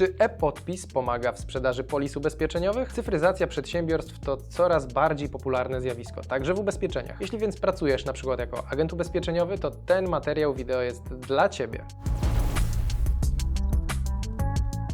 Czy e-podpis pomaga w sprzedaży polis ubezpieczeniowych? Cyfryzacja przedsiębiorstw to coraz bardziej popularne zjawisko, także w ubezpieczeniach. Jeśli więc pracujesz na przykład jako agent ubezpieczeniowy, to ten materiał wideo jest dla Ciebie.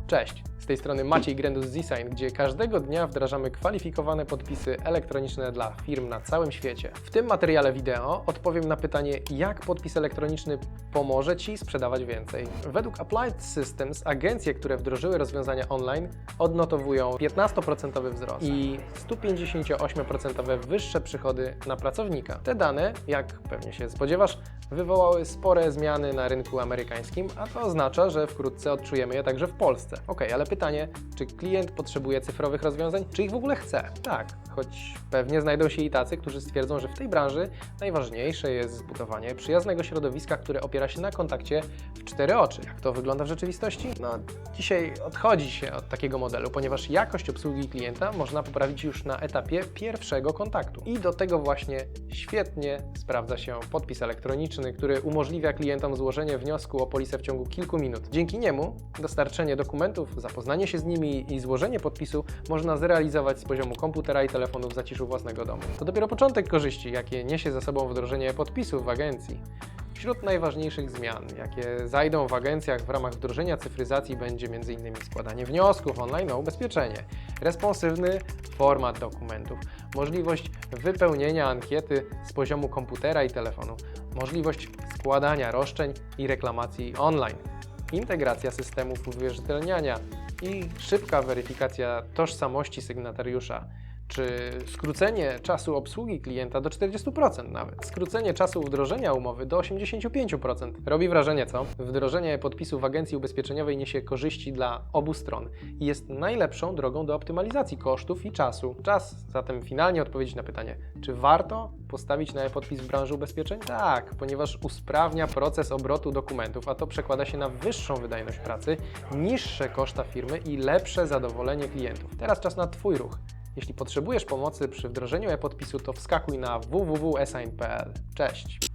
Cześć! Z tej strony Maciej Grendus z Design, gdzie każdego dnia wdrażamy kwalifikowane podpisy elektroniczne dla firm na całym świecie. W tym materiale wideo odpowiem na pytanie, jak podpis elektroniczny pomoże Ci sprzedawać więcej. Według Applied Systems agencje, które wdrożyły rozwiązania online, odnotowują 15% wzrost i 158% wyższe przychody na pracownika. Te dane, jak pewnie się spodziewasz, wywołały spore zmiany na rynku amerykańskim, a to oznacza, że wkrótce odczujemy je także w Polsce. Ok, ale pytanie, czy klient potrzebuje cyfrowych rozwiązań, czy ich w ogóle chce? Tak, choć pewnie znajdą się i tacy, którzy stwierdzą, że w tej branży najważniejsze jest zbudowanie przyjaznego środowiska, które opiera się na kontakcie w cztery oczy. Jak to wygląda w rzeczywistości? No, dzisiaj odchodzi się od takiego modelu, ponieważ jakość obsługi klienta można poprawić już na etapie pierwszego kontaktu. I do tego właśnie świetnie sprawdza się podpis elektroniczny, który umożliwia klientom złożenie wniosku o polisę w ciągu kilku minut. Dzięki niemu dostarczenie dokumentów, zapoznanie się z nimi i złożenie podpisu można zrealizować z poziomu komputera i telefonu w zaciszu własnego domu. To dopiero początek korzyści, jakie niesie za sobą wdrożenie podpisów w agencji. Wśród najważniejszych zmian, jakie zajdą w agencjach w ramach wdrożenia cyfryzacji, będzie m.in. składanie wniosków online o ubezpieczenie, responsywny format dokumentów, możliwość wypełnienia ankiety z poziomu komputera i telefonu, możliwość składania roszczeń i reklamacji online, integracja systemów uwierzytelniania i szybka weryfikacja tożsamości sygnatariusza czy skrócenie czasu obsługi klienta do 40% nawet, skrócenie czasu wdrożenia umowy do 85%. Robi wrażenie, co? Wdrożenie podpisu w agencji ubezpieczeniowej niesie korzyści dla obu stron i jest najlepszą drogą do optymalizacji kosztów i czasu. Czas zatem finalnie odpowiedzieć na pytanie, czy warto postawić na e-podpis w branży ubezpieczeń? Tak, ponieważ usprawnia proces obrotu dokumentów, a to przekłada się na wyższą wydajność pracy, niższe koszta firmy i lepsze zadowolenie klientów. Teraz czas na Twój ruch. Jeśli potrzebujesz pomocy przy wdrożeniu e-podpisu, to wskakuj na www.esign.pl. Cześć!